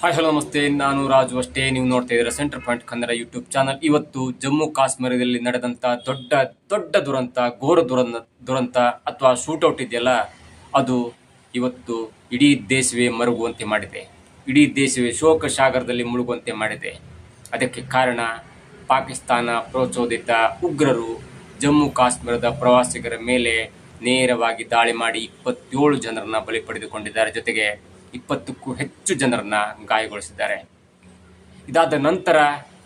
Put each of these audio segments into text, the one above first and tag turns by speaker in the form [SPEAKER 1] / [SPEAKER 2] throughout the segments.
[SPEAKER 1] Hi hello ನಮಸ್ತೆ. ನಾನು ರಾಜು ಅಷ್ಟೇ. ನೀವು ನೋಡ್ತಾ ಇದ್ದೀರಾ centre point Kannada YouTube channel ಇವತ್ತು ಜಮ್ಮು ಕಾಶ್ಮೀರದಲ್ಲಿ ನಡೆದಂಥ ದೊಡ್ಡ ದೊಡ್ಡ ದುರಂತ, ಘೋರ ದುರಂತ ದುರಂತ ಅಥವಾ ಶೂಟೌಟ್ ಇದೆಯಲ್ಲ, ಅದು ಇವತ್ತು ಇಡೀ ದೇಶವೇ ಮರುಗುವಂತೆ ಮಾಡಿದೆ. ಇಡೀ ದೇಶವೇ ಶೋಕ ಸಾಗರದಲ್ಲಿ ಮುಳುಗುವಂತೆ ಮಾಡಿದೆ. ಅದಕ್ಕೆ ಕಾರಣ ಪಾಕಿಸ್ತಾನ ಪ್ರಚೋದಿತ ಉಗ್ರರು ಜಮ್ಮು ಕಾಶ್ಮೀರದ ಪ್ರವಾಸಿಗರ ಮೇಲೆ ನೇರವಾಗಿ ದಾಳಿ ಮಾಡಿ ಇಪ್ಪತ್ತೇಳು ಜನರನ್ನ ಬಲಿ ಪಡೆದುಕೊಂಡಿದ್ದಾರೆ. ಜೊತೆಗೆ ಇಪ್ಪತ್ತಕ್ಕೂ ಹೆಚ್ಚು ಜನರನ್ನ ಗಾಯಗೊಳಿಸಿದ್ದಾರೆ. ಇದಾದ ನಂತರ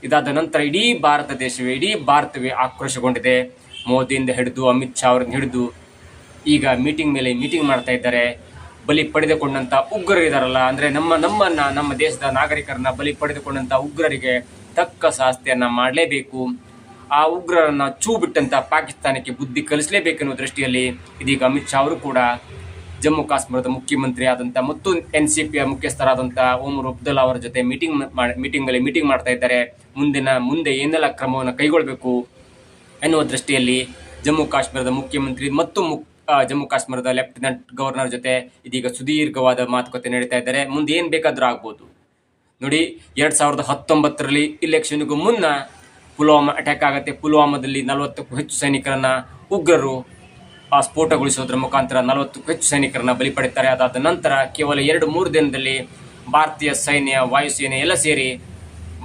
[SPEAKER 1] ಇದಾದ ನಂತರ ಇಡೀ ಭಾರತ ದೇಶವೇ, ಇಡೀ ಭಾರತವೇ ಆಕ್ರೋಶಗೊಂಡಿದೆ. ಮೋದಿಯಿಂದ ಹಿಡಿದು, ಅಮಿತ್ ಶಾ ಅವರನ್ನು ಹಿಡಿದು ಈಗ ಮೀಟಿಂಗ್ ಮೇಲೆ ಮೀಟಿಂಗ್ ಮಾಡ್ತಾ ಇದ್ದಾರೆ. ಬಲಿ ಪಡೆದುಕೊಂಡಂಥ ಉಗ್ರರು ಇದಾರಲ್ಲ, ಅಂದ್ರೆ ನಮ್ಮ ನಮ್ಮನ್ನ ನಮ್ಮ ದೇಶದ ನಾಗರಿಕರನ್ನ ಬಲಿ ಪಡೆದುಕೊಂಡಂಥ ಉಗ್ರರಿಗೆ ತಕ್ಕ ಶಾಸ್ತಿಯನ್ನ ಮಾಡಲೇಬೇಕು. ಆ ಉಗ್ರರನ್ನ ಚೂ ಬಿಟ್ಟಂಥ ಪಾಕಿಸ್ತಾನಕ್ಕೆ ಬುದ್ಧಿ ಕಲಿಸಲೇಬೇಕೆನ್ನುವ ದೃಷ್ಟಿಯಲ್ಲಿ ಇದೀಗ ಅಮಿತ್ ಶಾ ಅವರು ಕೂಡ ಜಮ್ಮು ಕಾಶ್ಮೀರದ ಮುಖ್ಯಮಂತ್ರಿ ಆದಂಥ ಮತ್ತು ಎನ್ ಸಿ ಪಿಯ ಮುಖ್ಯಸ್ಥರಾದಂಥ ಓಮರ್ ಅಬ್ದುಲ್ಲಾ ಅವರ ಜೊತೆ ಮೀಟಿಂಗ್ ಮೀಟಿಂಗ್ ಅಲ್ಲಿ ಮೀಟಿಂಗ್ ಮಾಡ್ತಾ ಇದ್ದಾರೆ. ಮುಂದಿನ, ಮುಂದೆ ಏನೆಲ್ಲ ಕ್ರಮವನ್ನು ಕೈಗೊಳ್ಳಬೇಕು ಎನ್ನುವ ದೃಷ್ಟಿಯಲ್ಲಿ ಜಮ್ಮು ಕಾಶ್ಮೀರದ ಮುಖ್ಯಮಂತ್ರಿ ಮತ್ತು ಜಮ್ಮು ಕಾಶ್ಮೀರದ ಲೆಫ್ಟಿನೆಂಟ್ ಗವರ್ನರ್ ಜೊತೆ ಇದೀಗ ಸುದೀರ್ಘವಾದ ಮಾತುಕತೆ ನಡೀತಾ ಇದ್ದಾರೆ. ಮುಂದೆ ಏನು ಬೇಕಾದರೂ ಆಗ್ಬೋದು. ನೋಡಿ, ಎರಡು ಸಾವಿರದ ಹತ್ತೊಂಬತ್ತರಲ್ಲಿ ಇಲೆಕ್ಷನ್ಗೂ ಮುನ್ನ ಪುಲ್ವಾಮಾ ಅಟ್ಯಾಕ್ ಆಗುತ್ತೆ. ಪುಲ್ವಾಮಾದಲ್ಲಿ ನಲವತ್ತಕ್ಕೂ ಹೆಚ್ಚು ಸೈನಿಕರನ್ನ, ಉಗ್ರರು ಆ ಸ್ಫೋಟಗೊಳಿಸೋದ್ರ ಮುಖಾಂತರ ನಲವತ್ತಕ್ಕೂ ಹೆಚ್ಚು ಸೈನಿಕರನ್ನ ಬಲಿ ಪಡಿತಾರೆ ಅದಾದ ನಂತರ ಕೇವಲ ಎರಡು ಮೂರು ದಿನದಲ್ಲಿ ಭಾರತೀಯ ಸೈನ್ಯ, ವಾಯುಸೇನೆ ಎಲ್ಲ ಸೇರಿ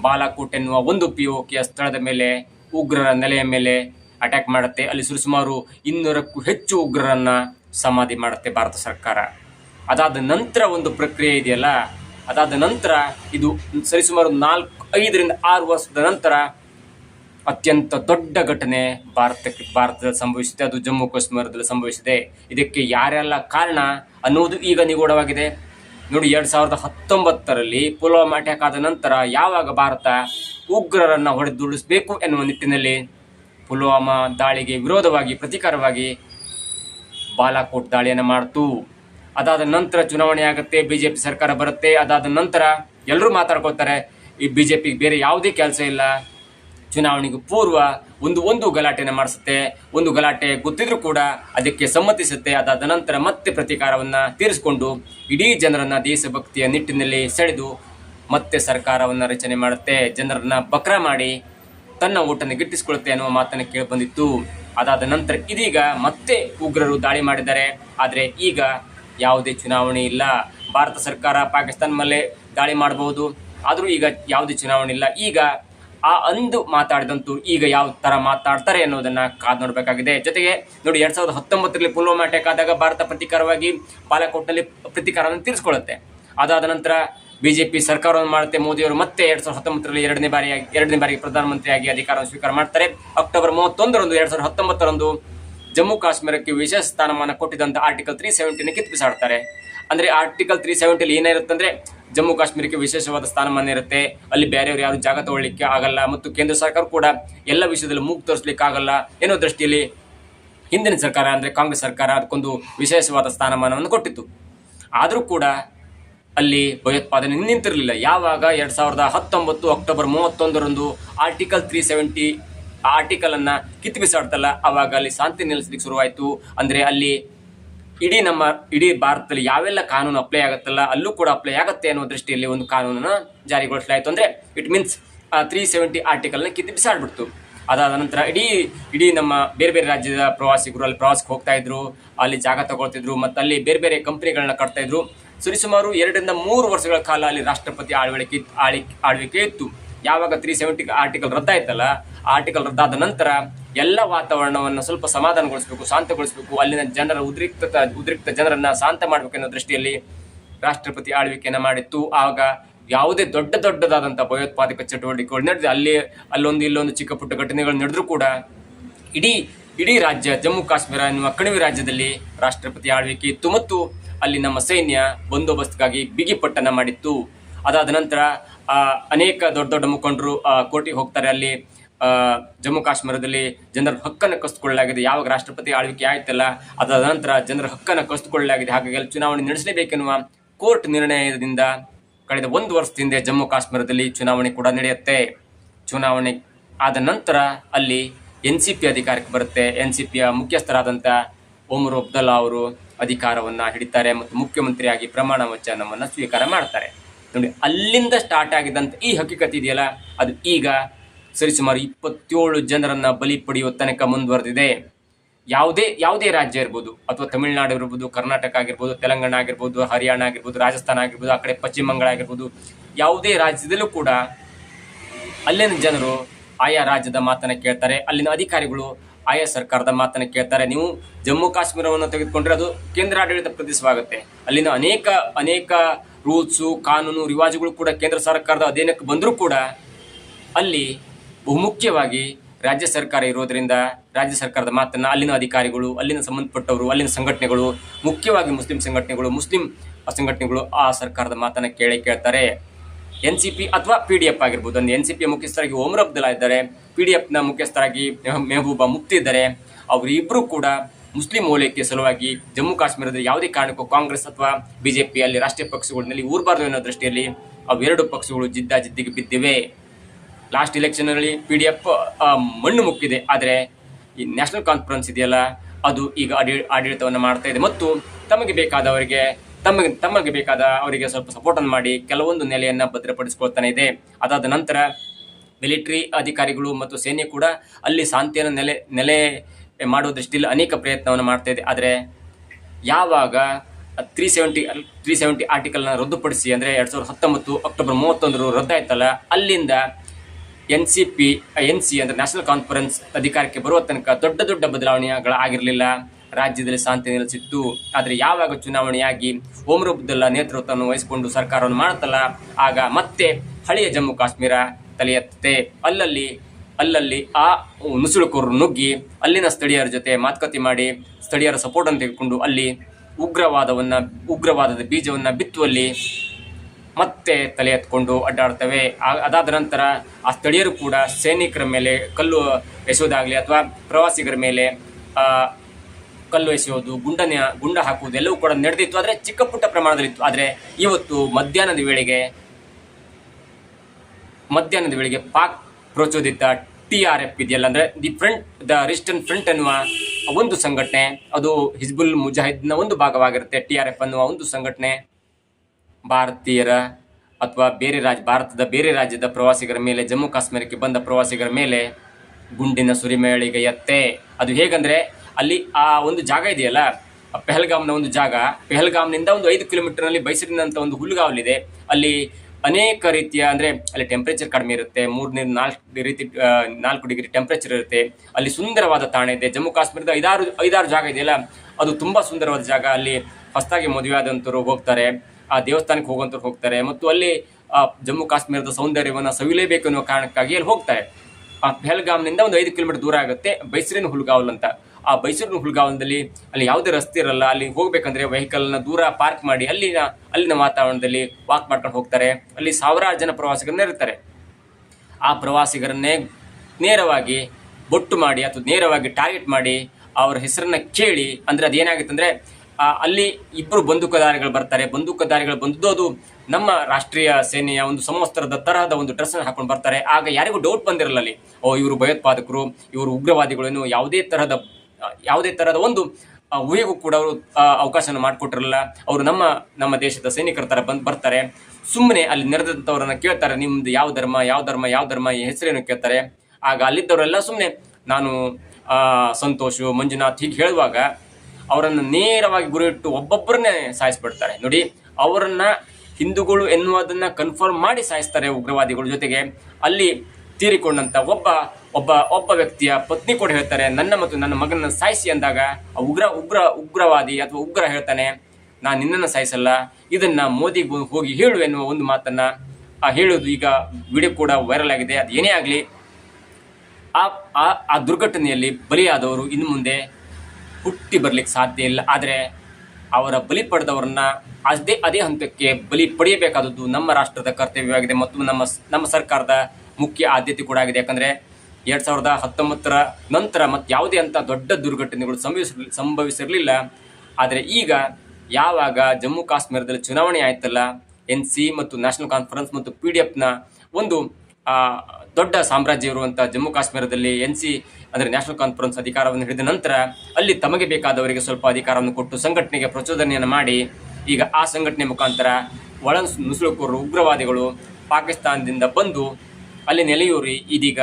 [SPEAKER 1] ಬಾಲಾಕೋಟ್ ಎನ್ನುವ ಒಂದು ಪಿ ಓಕೆಯ ಸ್ಥಳದ ಮೇಲೆ ಉಗ್ರರ ನೆಲೆಯ ಮೇಲೆ ಅಟ್ಯಾಕ್ ಮಾಡುತ್ತೆ. ಅಲ್ಲಿ ಸುಮಾರು ಇನ್ನೂರಕ್ಕೂ ಹೆಚ್ಚು ಉಗ್ರರನ್ನು ಸಮಾಧಿ ಮಾಡುತ್ತೆ ಭಾರತ ಸರ್ಕಾರ. ಅದಾದ ನಂತರ ಒಂದು ಪ್ರಕ್ರಿಯೆ ಇದೆಯಲ್ಲ, ಅದಾದ ನಂತರ ಇದು ಸರಿಸುಮಾರು ನಾಲ್ಕು ಐದರಿಂದ ಆರು ವರ್ಷದ ನಂತರ ಅತ್ಯಂತ ದೊಡ್ಡ ಘಟನೆ ಭಾರತಕ್ಕೆ ಭಾರತದಲ್ಲಿ ಸಂಭವಿಸಿದೆ, ಅದು ಜಮ್ಮು ಕಾಶ್ಮೀರದಲ್ಲಿ ಸಂಭವಿಸಿದೆ. ಇದಕ್ಕೆ ಯಾರೆಲ್ಲ ಕಾರಣ ಅನ್ನುವುದು ಈಗ ನಿಗೂಢವಾಗಿದೆ. ನೋಡಿ, ಎರಡ್ ಸಾವಿರದ ಹತ್ತೊಂಬತ್ತರಲ್ಲಿ ಪುಲ್ವಾಮಾ ಅಟ್ಯಾಕ್ ಆದ ನಂತರ ಯಾವಾಗ ಭಾರತ ಉಗ್ರರನ್ನ ಹೊಡೆದುರುಳಿಸಬೇಕು ಎನ್ನುವ ನಿಟ್ಟಿನಲ್ಲಿ ಪುಲ್ವಾಮಾ ದಾಳಿಗೆ ವಿರೋಧವಾಗಿ, ಪ್ರತೀಕಾರವಾಗಿ ಬಾಲಾಕೋಟ್ ದಾಳಿಯನ್ನು ಮಾಡ್ತು. ಅದಾದ ನಂತರ ಚುನಾವಣೆ ಆಗುತ್ತೆ, ಬಿಜೆಪಿ ಸರ್ಕಾರ ಬರುತ್ತೆ. ಅದಾದ ನಂತರ ಎಲ್ಲರೂ ಮಾತಾಡ್ಕೋತಾರೆ ಈ ಬಿಜೆಪಿ ಬೇರೆ ಯಾವುದೇ ಕೆಲಸ ಇಲ್ಲ. ಚುನಾವಣೆಗೂ ಪೂರ್ವ ಒಂದು ಒಂದು ಗಲಾಟೆನ ಮಾಡಿಸುತ್ತೆ. ಒಂದು ಗಲಾಟೆ ಗೊತ್ತಿದ್ರೂ ಕೂಡ ಅದಕ್ಕೆ ಸಮ್ಮತಿಸುತ್ತೆ. ಅದಾದ ನಂತರ ಮತ್ತೆ ಪ್ರತೀಕಾರವನ್ನ ತೀರಿಸಿಕೊಂಡು ಇಡೀ ಜನರನ್ನ ದೇಶಭಕ್ತಿಯ ನಿಟ್ಟಿನಲ್ಲಿ ಸೆಳೆದು ಮತ್ತೆ ಸರ್ಕಾರವನ್ನ ರಚನೆ ಮಾಡುತ್ತೆ. ಜನರನ್ನ ಬಕ್ರ ಮಾಡಿ ತನ್ನ ಓಟನ್ನು ಗಿಟ್ಟಿಸಿಕೊಳ್ಳುತ್ತೆ ಅನ್ನುವ ಮಾತನ್ನು ಕೇಳಿಬಂದಿತ್ತು. ಅದಾದ ನಂತರ ಇದೀಗ ಮತ್ತೆ ಉಗ್ರರು ದಾಳಿ ಮಾಡಿದ್ದಾರೆ. ಆದರೆ ಈಗ ಯಾವುದೇ ಚುನಾವಣೆ ಇಲ್ಲ. ಭಾರತ ಸರ್ಕಾರ ಪಾಕಿಸ್ತಾನ ಮೇಲೆ ದಾಳಿ ಮಾಡಬಹುದು. ಆದರೂ ಈಗ ಯಾವುದೇ ಚುನಾವಣೆ ಇಲ್ಲ. ಈಗ ಆ ಅಂದು ಮಾತಾಡಿದಂತೂ ಈಗ ಯಾವ ತರ ಮಾತಾಡ್ತಾರೆ ಅನ್ನೋದನ್ನ ಕಾದ್ ನೋಡಬೇಕಾಗಿದೆ. ಜೊತೆಗೆ ನೋಡಿ ಎರಡ್ ಸಾವಿರದ ಹತ್ತೊಂಬತ್ತರಲ್ಲಿ ಪುಲ್ವಾಮಾ ಅಟ್ಯಾಕ್ ಆದಾಗ ಭಾರತ ಪ್ರತೀಕಾರವಾಗಿ ಬಾಲಾಕೋಟ್ನಲ್ಲಿ ಪ್ರತೀಕಾರವನ್ನು ತೀರಿಸಿಕೊಳ್ಳುತ್ತೆ. ಅದಾದ ನಂತರ ಬಿಜೆಪಿ ಸರ್ಕಾರವನ್ನು ಮಾಡುತ್ತೆ, ಮೋದಿಯವರು ಮತ್ತೆ ಎರಡ್ ಸಾವಿರದ ಹತ್ತೊಂಬತ್ತರಲ್ಲಿ ಎರಡನೇ ಬಾರಿಯಾಗಿ, ಎರಡನೇ ಬಾರಿಗೆ ಪ್ರಧಾನಮಂತ್ರಿಯಾಗಿ ಅಧಿಕಾರವನ್ನು ಸ್ವೀಕಾರ ಮಾಡ್ತಾರೆ. ಅಕ್ಟೋಬರ್ ಮೂವತ್ತೊಂದರಂದು, ಎರಡ್ ಸಾವಿರದ ಹತ್ತೊಂಬತ್ತರಂದು ಜಮ್ಮು ಕಾಶ್ಮೀರಕ್ಕೆ ವಿಶೇಷ ಸ್ಥಾನಮಾನ ಕೊಟ್ಟಿದ್ದಂತ ಆರ್ಟಿಕಲ್ ತ್ರೀ ಸೆವೆಂಟಿನ ಕಿತ್ತು ಬಿಸಾಡ್ತಾರೆ ಅಂದ್ರೆ ಆರ್ಟಿಕಲ್ ತ್ರೀ ಸೆವೆಂಟಿಲಿ ಏನಿರುತ್ತೆ ಅಂದ್ರೆ ಜಮ್ಮು ಕಾಶ್ಮೀರಕ್ಕೆ ವಿಶೇಷವಾದ ಸ್ಥಾನಮಾನ ಇರುತ್ತೆ. ಅಲ್ಲಿ ಬೇರೆಯವರು ಯಾರು ಜಾಗ ತಗೊಳ್ಳಿಕ್ಕೆ ಆಗಲ್ಲ ಮತ್ತು ಕೇಂದ್ರ ಸರ್ಕಾರ ಕೂಡ ಎಲ್ಲ ವಿಷಯದಲ್ಲಿ ಮೂಗು ತೋರಿಸ್ಲಿಕ್ಕೆ ಆಗಲ್ಲ ಏನೋ ದೃಷ್ಟಿಯಲ್ಲಿ ಹಿಂದಿನ ಸರ್ಕಾರ ಅಂದ್ರೆ ಕಾಂಗ್ರೆಸ್ ಸರ್ಕಾರ ಅದಕ್ಕೊಂದು ವಿಶೇಷವಾದ ಸ್ಥಾನಮಾನವನ್ನು ಕೊಟ್ಟಿತ್ತು. ಆದರೂ ಕೂಡ ಅಲ್ಲಿ ಭಯೋತ್ಪಾದನೆ ನಿಂತಿರಲಿಲ್ಲ. ಯಾವಾಗ ಎರಡು ಸಾವಿರದ ಹತ್ತೊಂಬತ್ತು ಅಕ್ಟೋಬರ್ ಮೂವತ್ತೊಂದರಂದು ಆರ್ಟಿಕಲ್ ತ್ರೀ ಸೆವೆಂಟಿ ಆರ್ಟಿಕಲ್ ಅನ್ನ ಕಿತ್ತು ಬಿಸಾಡ್ತಲ್ಲ ಅವಾಗ ಅಲ್ಲಿ ಶಾಂತಿ ನೆಲೆಸಲಿಕ್ಕೆ ಶುರುವಾಯಿತು. ಅಂದ್ರೆ ಅಲ್ಲಿ ಇಡೀ ನಮ್ಮ ಇಡೀ ಭಾರತದಲ್ಲಿ ಯಾವೆಲ್ಲ ಕಾನೂನು ಅಪ್ಲೈ ಆಗುತ್ತಲ್ಲ, ಅಲ್ಲೂ ಕೂಡ ಅಪ್ಲೈ ಆಗುತ್ತೆ ಅನ್ನೋ ದೃಷ್ಟಿಯಲ್ಲಿ ಒಂದು ಕಾನೂನನ್ನು ಜಾರಿಗೊಳಿಸಲಾಯಿತು ಅಂದರೆ ಇಟ್ ಮೀನ್ಸ್ ತ್ರೀ ಸೆವೆಂಟಿ ಆರ್ಟಿಕಲ್ನ ಕಿತ್ತು ಬಿಸಾಡ್ಬಿಡ್ತು. ಅದಾದ ನಂತರ ಇಡೀ ಇಡೀ ನಮ್ಮ ಬೇರೆ ಬೇರೆ ರಾಜ್ಯದ ಪ್ರವಾಸಿಗರು ಅಲ್ಲಿ ಪ್ರವಾಸಕ್ಕೆ ಹೋಗ್ತಾ ಇದ್ರು, ಅಲ್ಲಿ ಜಾಗ ತಗೊಳ್ತಿದ್ರು, ಮತ್ತು ಅಲ್ಲಿ ಬೇರೆ ಬೇರೆ ಕಂಪ್ನಿಗಳನ್ನ ಕಟ್ತಾ ಇದ್ರು. ಸರಿಸುಮಾರು ಎರಡರಿಂದ ಮೂರು ವರ್ಷಗಳ ಕಾಲ ಅಲ್ಲಿ ರಾಷ್ಟ್ರಪತಿ ಆಳ್ವಳಿಕೆ, ಆಳಿ, ಆಳ್ವಿಕೆ ಇತ್ತು. ಯಾವಾಗ ತ್ರೀ ಸೆವೆಂಟಿ ಆರ್ಟಿಕಲ್ ರದ್ದಾಯ್ತಲ್ಲ ಆರ್ಟಿಕಲ್ ರದ್ದಾದ ನಂತರ ಎಲ್ಲ ವಾತಾವರಣವನ್ನು ಸ್ವಲ್ಪ ಸಮಾಧಾನಗೊಳಿಸಬೇಕು, ಶಾಂತಗೊಳಿಸಬೇಕು, ಅಲ್ಲಿನ ಜನರ ಉದ್ರಿಕ್ತ ಉದ್ರಿಕ್ತ ಜನರನ್ನ ಶಾಂತ ಮಾಡಬೇಕೆನ್ನೋ ದೃಷ್ಟಿಯಲ್ಲಿ ರಾಷ್ಟ್ರಪತಿ ಆಳ್ವಿಕೆಯನ್ನು ಮಾಡಿತ್ತು. ಆಗ ಯಾವುದೇ ದೊಡ್ಡ ದೊಡ್ಡದಾದಂಥ ಭಯೋತ್ಪಾದಕ ಚಟುವಟಿಕೆಗಳು ನಡೆದಿದೆ. ಅಲ್ಲಿ, ಅಲ್ಲೊಂದು, ಇಲ್ಲೊಂದು ಚಿಕ್ಕ ಪುಟ್ಟ ಘಟನೆಗಳು ನಡೆದರೂ ಕೂಡ ಇಡೀ ಇಡೀ ರಾಜ್ಯ, ಜಮ್ಮು, ಕಾಶ್ಮೀರ ಎನ್ನುವ ಕಣಿವೆ ರಾಜ್ಯದಲ್ಲಿ ರಾಷ್ಟ್ರಪತಿ ಆಳ್ವಿಕೆ ಇತ್ತು ಮತ್ತು ಅಲ್ಲಿ ನಮ್ಮ ಸೈನ್ಯ ಬಂದೋಬಸ್ತ್ಗಾಗಿ ಬಿಗಿಪಟ್ಟನ ಮಾಡಿತ್ತು. ಅದಾದ ನಂತರ ಅನೇಕ ದೊಡ್ಡ ದೊಡ್ಡ ಮುಖಂಡರು ಕೋಟೆಗೆ ಹೋಗ್ತಾರೆ. ಅಲ್ಲಿ ಜಮ್ಮು ಕಾಶ್ಮೀರದಲ್ಲಿ ಜನರ ಹಕ್ಕನ್ನು ಕಸಿದುಕೊಳ್ಳಲಾಗಿದೆ. ಯಾವಾಗ ರಾಷ್ಟ್ರಪತಿ ಆಳ್ವಿಕೆ ಆಯ್ತಲ್ಲ, ಅದಾದ ನಂತರ ಜನರ ಹಕ್ಕನ್ನು ಕಸಿದುಕೊಳ್ಳಲಾಗಿದೆ. ಹಾಗಾಗಿ ಅಲ್ಲಿ ಚುನಾವಣೆ ನಡೆಸಲೇಬೇಕೆನ್ನುವ ಕೋರ್ಟ್ ನಿರ್ಣಯದಿಂದ ಕಳೆದ ಒಂದು ವರ್ಷದಿಂದ ಜಮ್ಮು ಕಾಶ್ಮೀರದಲ್ಲಿ ಚುನಾವಣೆ ಕೂಡ ನಡೆಯುತ್ತೆ. ಚುನಾವಣೆ ಆದ ನಂತರ ಅಲ್ಲಿ ಎನ್ ಸಿ ಪಿ ಅಧಿಕಾರಕ್ಕೆ ಬರುತ್ತೆ. ಎನ್ ಸಿ ಪಿಯ ಮುಖ್ಯಸ್ಥರಾದಂಥ ಓಮರ್ ಅಬ್ದುಲ್ಲಾ ಅವರು ಅಧಿಕಾರವನ್ನು ಹಿಡಿತಾರೆ ಮತ್ತು ಮುಖ್ಯಮಂತ್ರಿಯಾಗಿ ಪ್ರಮಾಣ ವಚನವನ್ನು ಸ್ವೀಕಾರ ಮಾಡ್ತಾರೆ. ನೋಡಿ, ಅಲ್ಲಿಂದ ಸ್ಟಾರ್ಟ್ ಆಗಿದ್ದಂಥ ಈ ಹಕ್ಕಿಕತೆ ಇದೆಯಲ್ಲ, ಅದು ಈಗ ಸರಿಸುಮಾರು ಇಪ್ಪತ್ತೇಳು ಜನರನ್ನು ಬಲಿ ಪಡೆಯುವ ತನಕ ಮುಂದುವರೆದಿದೆ. ಯಾವುದೇ ಯಾವುದೇ ರಾಜ್ಯ ಇರ್ಬೋದು, ಅಥವಾ ತಮಿಳುನಾಡು ಇರ್ಬೋದು, ಕರ್ನಾಟಕ ಆಗಿರ್ಬೋದು, ತೆಲಂಗಾಣ ಆಗಿರ್ಬೋದು, ಹರಿಯಾಣ ಆಗಿರ್ಬೋದು, ರಾಜಸ್ಥಾನ ಆಗಿರ್ಬೋದು, ಆ ಕಡೆ ಪಶ್ಚಿಮ ಬಂಗಾಳ ಆಗಿರ್ಬೋದು, ಯಾವುದೇ ರಾಜ್ಯದಲ್ಲೂ ಕೂಡ ಅಲ್ಲಿನ ಜನರು ಆಯಾ ರಾಜ್ಯದ ಮಾತನ್ನ ಕೇಳ್ತಾರೆ, ಅಲ್ಲಿನ ಅಧಿಕಾರಿಗಳು ಆಯಾ ಸರ್ಕಾರದ ಮಾತನ್ನ ಕೇಳ್ತಾರೆ. ನೀವು ಜಮ್ಮು ಕಾಶ್ಮೀರವನ್ನು ತೆಗೆದುಕೊಂಡ್ರೆ ಅದು ಕೇಂದ್ರಾಡಳಿತ ಪ್ರದೇಶವಾಗುತ್ತೆ. ಅಲ್ಲಿನ ಅನೇಕ ಅನೇಕ ರೂಲ್ಸು, ಕಾನೂನು, ರಿವಾಜುಗಳು ಕೂಡ ಕೇಂದ್ರ ಸರ್ಕಾರದ ಅಧೀನಕ್ಕೆ ಬಂದರೂ ಕೂಡ ಅಲ್ಲಿ ಬಹುಮುಖ್ಯವಾಗಿ ರಾಜ್ಯ ಸರ್ಕಾರ ಇರೋದ್ರಿಂದ ರಾಜ್ಯ ಸರ್ಕಾರದ ಮಾತನ್ನು ಅಲ್ಲಿನ ಅಧಿಕಾರಿಗಳು, ಅಲ್ಲಿನ ಸಂಬಂಧಪಟ್ಟವರು, ಅಲ್ಲಿನ ಸಂಘಟನೆಗಳು, ಮುಖ್ಯವಾಗಿ ಮುಸ್ಲಿಂ ಸಂಘಟನೆಗಳು ಮುಸ್ಲಿಂ ಸಂಘಟನೆಗಳು ಆ ಸರ್ಕಾರದ ಮಾತನ್ನ ಕೇಳೇ ಕೇಳ್ತಾರೆ. ಎನ್ ಸಿ ಪಿ ಅಥವಾ ಪಿ ಡಿ ಎಫ್ ಆಗಿರ್ಬೋದು, ಒಂದು ಎನ್ ಸಿ ಪಿಯ ಮುಖ್ಯಸ್ಥರಾಗಿ ಓಮರ್ ಅಬ್ದುಲ್ಲಾ ಇದ್ದಾರೆ, ಪಿ ಡಿ ಎಫ್ನ ಮುಖ್ಯಸ್ಥರಾಗಿ ಮೆಹ- ಮೆಹಬೂಬಾ ಮುಫ್ತಿ ಇದ್ದಾರೆ. ಅವರಿಬ್ಬರೂ ಕೂಡ ಮುಸ್ಲಿಂ ಓಲೈಕೆ ಸಲುವಾಗಿ ಜಮ್ಮು ಕಾಶ್ಮೀರದಲ್ಲಿ ಯಾವುದೇ ಕಾರಣಕ್ಕೂ ಕಾಂಗ್ರೆಸ್ ಅಥವಾ ಬಿಜೆಪಿ ಅಲ್ಲಿ ರಾಷ್ಟ್ರೀಯ ಪಕ್ಷಗಳಲ್ಲಿ ಊರಬಾರ್ದು ಅನ್ನೋ ದೃಷ್ಟಿಯಲ್ಲಿ ಅವೆರಡು ಪಕ್ಷಗಳು ಜಿದ್ದಾಜಿದ್ದಿಗೆ ಬಿದ್ದಿವೆ. ಲಾಸ್ಟ್ ಎಲೆಕ್ಷನಲ್ಲಿ ಪಿ ಡಿ ಎಫ್ ಮಣ್ಣು ಮುಕ್ಕಿದೆ. ಆದರೆ ಈ ನ್ಯಾಷನಲ್ ಕಾನ್ಫರೆನ್ಸ್ ಇದೆಯಲ್ಲ, ಅದು ಈಗ ಆಡಿ, ಆಡಳಿತವನ್ನು ಮಾಡ್ತಾ ಇದೆ. ಮತ್ತು ತಮಗೆ ಬೇಕಾದವರಿಗೆ, ತಮಗೆ ತಮಗೆ ಬೇಕಾದ ಅವರಿಗೆ ಸ್ವಲ್ಪ ಸಪೋರ್ಟನ್ನು ಮಾಡಿ, ಕೆಲವೊಂದು ನೆಲೆಯನ್ನು ಭದ್ರಪಡಿಸಿಕೊಳ್ತಾನೆ ಇದೆ. ಅದಾದ ನಂತರ ಮಿಲಿಟರಿ ಅಧಿಕಾರಿಗಳು ಮತ್ತು ಸೇನೆ ಕೂಡ ಅಲ್ಲಿ ಶಾಂತಿಯನ್ನು ನೆಲೆ ನೆಲೆ ಮಾಡುವ ದೃಷ್ಟಿಯಲ್ಲಿ ಅನೇಕ ಪ್ರಯತ್ನವನ್ನು ಮಾಡ್ತಾ ಇದೆ. ಆದರೆ ಯಾವಾಗ ತ್ರೀ ಸೆವೆಂಟಿ ತ್ರೀ ಸೆವೆಂಟಿ ಆರ್ಟಿಕಲ್ನ ರದ್ದುಪಡಿಸಿ ಅಂದರೆ ಎರಡು ಸಾವಿರದ ಹತ್ತೊಂಬತ್ತು ಅಕ್ಟೋಬರ್ ಮೂವತ್ತೊಂದರು ರದ್ದಾಯ್ತಲ್ಲ, ಅಲ್ಲಿಂದ N C P N C ಅಂದರೆ ನ್ಯಾಷನಲ್ ಕಾನ್ಫರೆನ್ಸ್ ಅಧಿಕಾರಕ್ಕೆ ಬರುವ ತನಕ ದೊಡ್ಡ ದೊಡ್ಡ ಬದಲಾವಣೆಗಳಾಗಿರಲಿಲ್ಲ ರಾಜ್ಯದಲ್ಲಿ ಶಾಂತಿ ನೆಲೆಸಿತ್ತು. ಆದರೆ ಯಾವಾಗ ಚುನಾವಣೆಯಾಗಿ ಓಮರ್ ಅಬ್ದುಲ್ಲಾ ನೇತೃತ್ವವನ್ನು ವಹಿಸಿಕೊಂಡು ಸರ್ಕಾರವನ್ನು ಮಾಡುತ್ತಲ್ಲ ಆಗ ಮತ್ತೆ ಹಳೆಯ ಜಮ್ಮು ಕಾಶ್ಮೀರ ತಲೆ ಅಲ್ಲಲ್ಲಿ ಅಲ್ಲಲ್ಲಿ ಆ ನುಸುಳುಕೋರು ನುಗ್ಗಿ ಅಲ್ಲಿನ ಸ್ಥಳೀಯರ ಜೊತೆ ಮಾತುಕತೆ ಮಾಡಿ ಸ್ಥಳೀಯರ ಸಪೋರ್ಟನ್ನು ತೆಗೆದುಕೊಂಡು ಅಲ್ಲಿ ಉಗ್ರವಾದವನ್ನು, ಉಗ್ರವಾದದ ಬೀಜವನ್ನು ಬಿತ್ತುವಲ್ಲಿ ಮತ್ತೆ ತಲೆ ಎತ್ಕೊಂಡು ಅಡ್ಡಾಡ್ತವೆ. ಅದಾದ ನಂತರ ಆ ಸ್ಥಳೀಯರು ಕೂಡ ಸೈನಿಕರ ಮೇಲೆ ಕಲ್ಲು ಎಸೆಯೋದಾಗಲಿ ಅಥವಾ ಪ್ರವಾಸಿಗರ ಮೇಲೆ ಕಲ್ಲು ಎಸೆಯೋದು ಗುಂಡನ ಗುಂಡ ಹಾಕುವುದು ಎಲ್ಲವೂ ಕೂಡ ನಡೆದಿತ್ತು. ಆದರೆ ಚಿಕ್ಕ ಪುಟ್ಟ ಪ್ರಮಾಣದಲ್ಲಿತ್ತು. ಆದರೆ ಇವತ್ತು ಮಧ್ಯಾಹ್ನದ ವೇಳೆಗೆ ಮಧ್ಯಾಹ್ನದ ವೇಳೆಗೆ ಪಾಕ್ ಪ್ರಚೋದಿತ ಟಿ ಆರ್ ಎಫ್ ಇದೆಯಲ್ಲ, ಅಂದರೆ the front, the resistance front ಅನ್ನುವ ಒಂದು ಸಂಘಟನೆ, ಅದು ಹಿಜ್ಬುಲ್ ಮುಜಾಹಿದ್ನ ಒಂದು ಭಾಗವಾಗಿರುತ್ತೆ ಟಿ ಆರ್ ಎಫ್ ಅನ್ನುವ ಒಂದು ಸಂಘಟನೆ. ಭಾರತೀಯರ ಅಥವಾ ಬೇರೆ ರಾಜ್ಯ ಭಾರತದ ಬೇರೆ ರಾಜ್ಯದ ಪ್ರವಾಸಿಗರ ಮೇಲೆ, ಜಮ್ಮು ಕಾಶ್ಮೀರಕ್ಕೆ ಬಂದ ಪ್ರವಾಸಿಗರ ಮೇಲೆ ಗುಂಡಿನ ಸುರಿಮಳೆಗೆಯತ್ತೆ ಅದು ಹೇಗಂದ್ರೆ, ಅಲ್ಲಿ ಆ ಒಂದು ಜಾಗ ಇದೆಯಲ್ಲ, ಪೆಹಲ್ಗಾಮ್ನ ಒಂದು ಜಾಗ, ಪೆಹಲ್ಗಾಮ್ನಿಂದ ಒಂದು ಐದು ಕಿಲೋಮೀಟರ್ನಲ್ಲಿ ಬೈಸರಿನಂತ ಒಂದು ಹುಲ್ಲುಗಾವಲಿದೆ ಅಲ್ಲಿ ಅನೇಕ ರೀತಿಯ, ಅಂದ್ರೆ ಅಲ್ಲಿ ಟೆಂಪ್ರೇಚರ್ ಕಡಿಮೆ ಇರುತ್ತೆ, ಮೂರನೇ, ನಾಲ್ಕು ರೀತಿ ನಾಲ್ಕು ಡಿಗ್ರಿ ಟೆಂಪ್ರೇಚರ್ ಇರುತ್ತೆ. ಅಲ್ಲಿ ಸುಂದರವಾದ ತಾಣ ಇದೆ. ಜಮ್ಮು ಕಾಶ್ಮೀರದ ಐದಾರು ಐದಾರು ಜಾಗ ಇದೆಯಲ್ಲ, ಅದು ತುಂಬಾ ಸುಂದರವಾದ ಜಾಗ. ಅಲ್ಲಿ ಹೊಸದಾಗಿ ಮದುವೆ ಆದಂತರು ಹೋಗ್ತಾರೆ. ಆ ದೇವಸ್ಥಾನಕ್ಕೆ ಹೋಗುವಂಥವ್ರು ಹೋಗ್ತಾರೆ ಮತ್ತು ಅಲ್ಲಿ ಜಮ್ಮು ಕಾಶ್ಮೀರದ ಸೌಂದರ್ಯವನ್ನು ಸವಿಲೇಬೇಕು ಅನ್ನೋ ಕಾರಣಕ್ಕಾಗಿ ಅಲ್ಲಿ ಹೋಗ್ತಾರೆ. ಆ, ಪೆಹಲ್ಗಾಮ್ನಿಂದ ಒಂದು ಐದು ಕಿಲೋಮೀಟರ್ ದೂರ ಆಗುತ್ತೆ ಬೈಸರಿನ ಹುಲ್ಗಾವಲ್ ಅಂತ. ಆ ಬೈಸೂರಿನ ಹುಲ್ಗಾವಲದಲ್ಲಿ ಅಲ್ಲಿ ಯಾವುದೇ ರಸ್ತೆ ಇರಲ್ಲ, ಅಲ್ಲಿ ಹೋಗ್ಬೇಕಂದ್ರೆ ವೆಹಿಕಲ್ನ ದೂರ ಪಾರ್ಕ್ ಮಾಡಿ ಅಲ್ಲಿನ ಅಲ್ಲಿನ ವಾತಾವರಣದಲ್ಲಿ ವಾಕ್ ಮಾಡ್ಕೊಂಡು ಹೋಗ್ತಾರೆ. ಅಲ್ಲಿ ಸಾವಿರಾರು ಜನ ಪ್ರವಾಸಿಗರನ್ನ ಇರ್ತಾರೆ. ಆ ಪ್ರವಾಸಿಗರನ್ನೇ ನೇರವಾಗಿ ಬೊಟ್ಟು ಮಾಡಿ ಅಥವಾ ನೇರವಾಗಿ ಟಾರ್ಗೆಟ್ ಮಾಡಿ ಅವರ ಹೆಸರನ್ನ ಕೇಳಿ ಅಂದ್ರೆ ಅದೇನಾಗುತ್ತೆ ಅಂದ್ರೆ ಅಲ್ಲಿ ಇಬ್ಬರು ಬಂದೂಕುದಾರಿಗಳು ಬರ್ತಾರೆ. ಬಂದೂಕುದಾರಿಗಳು ಬಂದದ್ದು ಅದು ನಮ್ಮ ರಾಷ್ಟ್ರೀಯ ಸೇನೆಯ ಒಂದು ಸಮವಸ್ತ್ರದ ತರಹದ ಒಂದು ಡ್ರೆಸ್ ಅನ್ನು ಹಾಕೊಂಡು ಬರ್ತಾರೆ. ಆಗ ಯಾರಿಗೂ ಡೌಟ್ ಬಂದಿರಲ್ಲ ಅಲ್ಲಿ. ಓ, ಇವರು ಭಯೋತ್ಪಾದಕರು, ಇವರು ಉಗ್ರವಾದಿಗಳನ್ನು ಯಾವುದೇ ತರಹದ ಯಾವುದೇ ತರಹದ ಒಂದು ಊಹೆಗೂ ಕೂಡ ಅವರು ಅವಕಾಶನ ಮಾಡಿಕೊಟ್ಟಿರಲ್ಲ. ಅವರು ನಮ್ಮ ನಮ್ಮ ದೇಶದ ಸೈನಿಕರ ಥರ ಬಂದು, ಬರ್ತಾರೆ. ಸುಮ್ಮನೆ ಅಲ್ಲಿ ನೆರೆದಂಥವ್ರನ್ನ ಕೇಳ್ತಾರೆ. ನಿಮ್ದು ಯಾವ ಧರ್ಮ ಯಾವ ಧರ್ಮ ಯಾವ ಧರ್ಮ, ಈ ಹೆಸರೇನು ಕೇಳ್ತಾರೆ. ಆಗ ಅಲ್ಲಿದ್ದವರೆಲ್ಲ ಸುಮ್ಮನೆ ನಾನು ಸಂತೋಷ್, ಮಂಜುನಾಥ್ ಹೀಗೆ ಹೇಳುವಾಗ ಅವರನ್ನು ನೇರವಾಗಿ ಗುರಿಯಿಟ್ಟು ಒಬ್ಬೊಬ್ಬರನ್ನೇ ಸಾಯಿಸ್ಬಿಡ್ತಾರೆ. ನೋಡಿ, ಅವರನ್ನ ಹಿಂದೂಗಳು ಎನ್ನುವುದನ್ನ ಕನ್ಫರ್ಮ್ ಮಾಡಿ ಸಾಯಿಸ್ತಾರೆ ಉಗ್ರವಾದಿಗಳ ಜೊತೆಗೆ. ಅಲ್ಲಿ ತೀರಿಕೊಂಡಂತ ಒಬ್ಬ ಒಬ್ಬ ಒಬ್ಬ ವ್ಯಕ್ತಿಯ ಪತ್ನಿ ಕೂಡ ಹೇಳ್ತಾರೆ, ನನ್ನ ಮತ್ತು ನನ್ನ ಮಗನನ್ನು ಸಾಯಿಸಿ ಅಂದಾಗ ಆ ಉಗ್ರ ಉಗ್ರ, ಉಗ್ರವಾದಿ ಅಥವಾ ಉಗ್ರ ಹೇಳ್ತಾನೆ, ನಾನು ನಿನ್ನನ್ನು ಸಾಯಿಸಲ್ಲ, ಇದನ್ನ ಮೋದಿ ಹೋಗಿ ಹೇಳು ಎನ್ನುವ ಒಂದು ಮಾತನ್ನ ಆ ಹೇಳೋದು ಈಗ ವಿಡಿಯೋ ಕೂಡ ವೈರಲ್ ಆಗಿದೆ. ಅದು ಏನೇ ಆಗಲಿ ಆ- ಆ ದುರ್ಘಟನೆಯಲ್ಲಿ ಬಲಿಯಾದವರು ಇನ್ನು ಮುಂದೆ ಹುಟ್ಟಿ ಬರಲಿಕ್ಕೆ ಸಾಧ್ಯ ಇಲ್ಲ. ಆದರೆ ಅವರ ಬಲಿ ಪಡೆದವರನ್ನ ಅದೇ ಅದೇ ಹಂತಕ್ಕೆ ಬಲಿ ಪಡೆಯಬೇಕಾದದ್ದು ನಮ್ಮ ರಾಷ್ಟ್ರದ ಕರ್ತವ್ಯವಾಗಿದೆ ಮತ್ತು ನಮ್ಮ ನಮ್ಮ ಸರ್ಕಾರದ ಮುಖ್ಯ ಆದ್ಯತೆ ಕೂಡ ಆಗಿದೆ. ಯಾಕಂದರೆ ಎರಡು ಸಾವಿರದ ಹತ್ತೊಂಬತ್ತರ ನಂತರ ಮತ್ತು ಯಾವುದೇ ಅಂತ ದೊಡ್ಡ ದುರ್ಘಟನೆಗಳು ಸಂಭವಿಸ ಸಂಭವಿಸಿರಲಿಲ್ಲ. ಆದರೆ ಈಗ ಯಾವಾಗ ಜಮ್ಮು ಕಾಶ್ಮೀರದಲ್ಲಿ ಚುನಾವಣೆ ಆಯ್ತಲ್ಲ, ಎನ್ ಸಿ ಮತ್ತು ನ್ಯಾಷನಲ್ ಕಾನ್ಫರೆನ್ಸ್ ಮತ್ತು ಪಿ ಡಿ ಎಫ್ನ ಒಂದು ದೊಡ್ಡ ಸಾಮ್ರಾಜ್ಯ ಇರುವಂತಹ ಜಮ್ಮು ಕಾಶ್ಮೀರದಲ್ಲಿ ಎನ್ ಸಿ ಅಂದರೆ ನ್ಯಾಷನಲ್ ಕಾನ್ಫರೆನ್ಸ್ ಅಧಿಕಾರವನ್ನು ಹಿಡಿದ ನಂತರ ಅಲ್ಲಿ ತಮಗೆ ಬೇಕಾದವರಿಗೆ ಸ್ವಲ್ಪ ಅಧಿಕಾರವನ್ನು ಕೊಟ್ಟು ಸಂಘಟನೆಗೆ ಪ್ರಚೋದನೆಯನ್ನು ಮಾಡಿ ಈಗ ಆ ಸಂಘಟನೆ ಮುಖಾಂತರ ಒಳ ನುಸುಳುಕೋರು, ಉಗ್ರವಾದಿಗಳು ಪಾಕಿಸ್ತಾನದಿಂದ ಬಂದು ಅಲ್ಲಿ ನೆಲೆಯೂರಿ ಇದೀಗ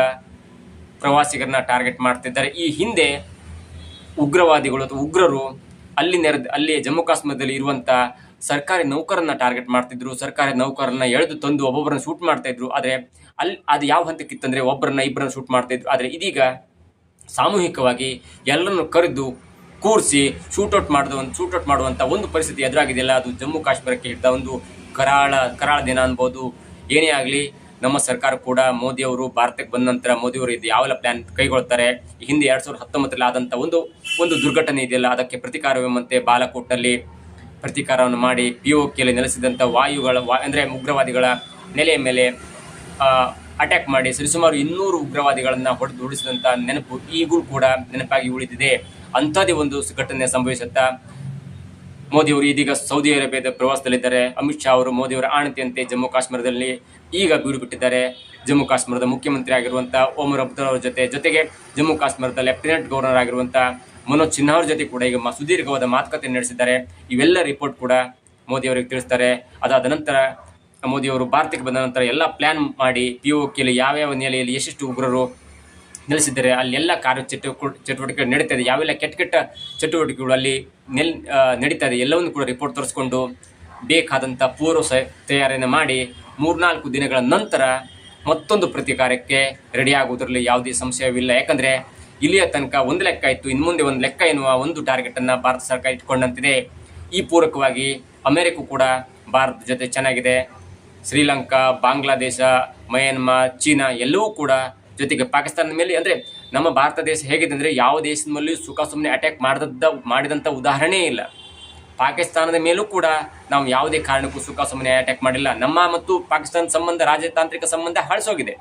[SPEAKER 1] ಪ್ರವಾಸಿಗರನ್ನ ಟಾರ್ಗೆಟ್ ಮಾಡ್ತಿದ್ದಾರೆ. ಈ ಹಿಂದೆ ಉಗ್ರವಾದಿಗಳು ಅಥವಾ ಉಗ್ರರು ಅಲ್ಲಿ ನೆರೆದ ಅಲ್ಲಿ ಜಮ್ಮು ಕಾಶ್ಮೀರದಲ್ಲಿ ಇರುವಂಥ ಸರ್ಕಾರಿ ನೌಕರನ್ನ ಟಾರ್ಗೆಟ್ ಮಾಡ್ತಿದ್ರು. ಸರ್ಕಾರಿ ನೌಕರನ್ನ ಎಳೆದು ತಂದು ಒಬ್ಬೊಬ್ಬರನ್ನ ಶೂಟ್ ಮಾಡ್ತಾ ಇದ್ರು. ಆದ್ರೆ ಅಲ್ಲಿ ಅದು ಯಾವ ಹಂತಕ್ಕಿತ್ತಂದರೆ ಒಬ್ಬರನ್ನ ಇಬ್ಬರನ್ನ ಶೂಟ್ ಮಾಡ್ತಾ ಇದ್ರು. ಆದ್ರೆ ಇದೀಗ ಸಾಮೂಹಿಕವಾಗಿ ಎಲ್ಲರನ್ನು ಕರೆದು ಕೂರಿಸಿ ಶೂಟೌಟ್ ಮಾಡಿದ ಒಂದು ಶೂಟೌಟ್ ಮಾಡುವಂತ ಒಂದು ಪರಿಸ್ಥಿತಿ ಎದುರಾಗಿದೆಯಲ್ಲ ಅದು ಜಮ್ಮು ಕಾಶ್ಮೀರಕ್ಕೆ ಹಿಡಿದ ಒಂದು ಕರಾಳ ಕರಾಳ ದಿನ ಅನ್ಬೋದು. ಏನೇ ಆಗಲಿ, ನಮ್ಮ ಸರ್ಕಾರ ಕೂಡ ಮೋದಿ ಅವರು ಭಾರತಕ್ಕೆ ಬಂದ ನಂತರ ಮೋದಿ ಅವರು ಇದು ಯಾವೆಲ್ಲ ಪ್ಲಾನ್ ಕೈಗೊಳ್ತಾರೆ? ಹಿಂದೆ ಎರಡು ಸಾವಿರದ ಹತ್ತೊಂಬತ್ತರಲ್ಲಿ ಆದಂತ ಒಂದು ಒಂದು ದುರ್ಘಟನೆ ಇದೆಯಲ್ಲ, ಅದಕ್ಕೆ ಪ್ರತಿಕಾರವೆಂಬಂತೆ ಬಾಲಕೋಟಲ್ಲಿ ಪ್ರತೀಕಾರವನ್ನು ಮಾಡಿ ಪಿ ಕೆಯಲ್ಲಿ ನೆಲೆಸಿದಂಥ ವಾಯುಗಳ ವಾ ಅಂದರೆ ಉಗ್ರವಾದಿಗಳ ನೆಲೆಯ ಮೇಲೆ ಅಟ್ಯಾಕ್ ಮಾಡಿ ಸರಿಸುಮಾರು ಇನ್ನೂರು ಉಗ್ರವಾದಿಗಳನ್ನು ಹೊಡೆದು ಉಳಿಸಿದಂಥ ನೆನಪು ಈಗಲೂ ಕೂಡ ನೆನಪಾಗಿ ಉಳಿದಿದೆ. ಅಂಥದ್ದೇ ಒಂದು ಘಟನೆ ಸಂಭವಿಸುತ್ತಾ ಮೋದಿ ಅವರು ಇದೀಗ ಸೌದಿ ಅರೇಬಿಯಾದ ಪ್ರವಾಸದಲ್ಲಿದ್ದಾರೆ. ಅಮಿತ್ ಶಾ ಅವರು ಮೋದಿ ಅವರ ಆಣತಿಯಂತೆ ಜಮ್ಮು ಕಾಶ್ಮೀರದಲ್ಲಿ ಈಗ ಬೀಡು ಬಿಟ್ಟಿದ್ದಾರೆ. ಜಮ್ಮು ಕಾಶ್ಮೀರದ ಮುಖ್ಯಮಂತ್ರಿ ಆಗಿರುವಂಥ ಓಮರ್ ಅಬ್ದುಲ್ ಅವರ ಜೊತೆ ಜೊತೆಗೆ ಜಮ್ಮು ಕಾಶ್ಮೀರದ ಲೆಫ್ಟಿನೆಂಟ್ ಗವರ್ನರ್ ಆಗಿರುವಂಥ ಮನೋಜ್ ಸಿನ್ಹಾ ಅವರ ಜೊತೆ ಕೂಡ ಈಗ ಸುದೀರ್ಘವಾದ ಮಾತುಕತೆ ನಡೆಸಿದ್ದಾರೆ. ಇವೆಲ್ಲ ರಿಪೋರ್ಟ್ ಕೂಡ ಮೋದಿ ಅವರಿಗೆ ತಿಳಿಸ್ತಾರೆ. ಅದಾದ ನಂತರ ಮೋದಿ ಅವರು ಭಾರತಕ್ಕೆ ಬಂದ ನಂತರ ಎಲ್ಲ ಪ್ಲಾನ್ ಮಾಡಿ ಪಿ ಒ ಕೆಲಿ ಯಾವ್ಯಾವ ನೆಲೆಯಲ್ಲಿ ಎಷ್ಟೆಷ್ಟು ಉಗ್ರರು ನೆಲೆಸಿದ್ದಾರೆ ಅಲ್ಲೆಲ್ಲ ಕಾರ್ಯ ಚಟು, ಚಟುವಟಿಕೆಗಳು ನಡೀತಾ ಇದೆ. ಯಾವೆಲ್ಲ ಕೆಟ್ಟ ಕೆಟ್ಟ ಚಟುವಟಿಕೆಗಳು ಅಲ್ಲಿ ನೆಲ್ ನಡೀತಾ ಇದೆ, ಎಲ್ಲವನ್ನು ಕೂಡ ರಿಪೋರ್ಟ್ ತರಿಸ್ಕೊಂಡು ಬೇಕಾದಂಥ ಪೂರ್ವ ಸ, ತಯಾರಿಯನ್ನು ಮಾಡಿ ಮೂರ್ನಾಲ್ಕು ದಿನಗಳ ನಂತರ ಮತ್ತೊಂದು ಪ್ರತಿಕಾರಕ್ಕೆ ರೆಡಿಯಾಗುವುದರಲ್ಲಿ ಯಾವುದೇ ಸಂಶಯವಿಲ್ಲ. ಯಾಕಂದರೆ ಇಲ್ಲಿಯ ತನಕ ಒಂದು ಲೆಕ್ಕ ಇತ್ತು, ಇನ್ನು ಮುಂದೆ ಒಂದು ಲೆಕ್ಕ ಎನ್ನುವ ಒಂದು ಟಾರ್ಗೆಟನ್ನು ಭಾರತ ಸರ್ಕಾರ ಇಟ್ಕೊಂಡಂತಿದೆ. ಈ ಪೂರಕವಾಗಿ ಅಮೆರಿಕ ಕೂಡ ಭಾರತ ಜೊತೆ ಚೆನ್ನಾಗಿದೆ. ಶ್ರೀಲಂಕಾ, ಬಾಂಗ್ಲಾದೇಶ, ಮಯನ್ಮಾರ್, ಚೀನಾ ಎಲ್ಲವೂ ಕೂಡ ಜೊತೆಗೆ ಪಾಕಿಸ್ತಾನದ ಮೇಲೆ, ಅಂದರೆ ನಮ್ಮ ಭಾರತ ದೇಶ ಹೇಗಿದೆ ಅಂದರೆ ಯಾವ ದೇಶದ ಮೇಲೂ ಸುಖ ಸುಮ್ಮನೆ ಅಟ್ಯಾಕ್ ಮಾಡಿದ ಮಾಡಿದಂಥ ಉದಾಹರಣೆ ಇಲ್ಲ. ಪಾಕಿಸ್ತಾನದ ಮೇಲೂ ಕೂಡ ನಾವು ಯಾವುದೇ ಕಾರಣಕ್ಕೂ ಸುಖ ಸುಮ್ಮನೆ ಅಟ್ಯಾಕ್ ಮಾಡಿಲ್ಲ. ನಮ್ಮ ಮತ್ತು ಪಾಕಿಸ್ತಾನ ಸಂಬಂಧ, ರಾಜತಾಂತ್ರಿಕ ಸಂಬಂಧ ಹಳಸೋಗಿದೆ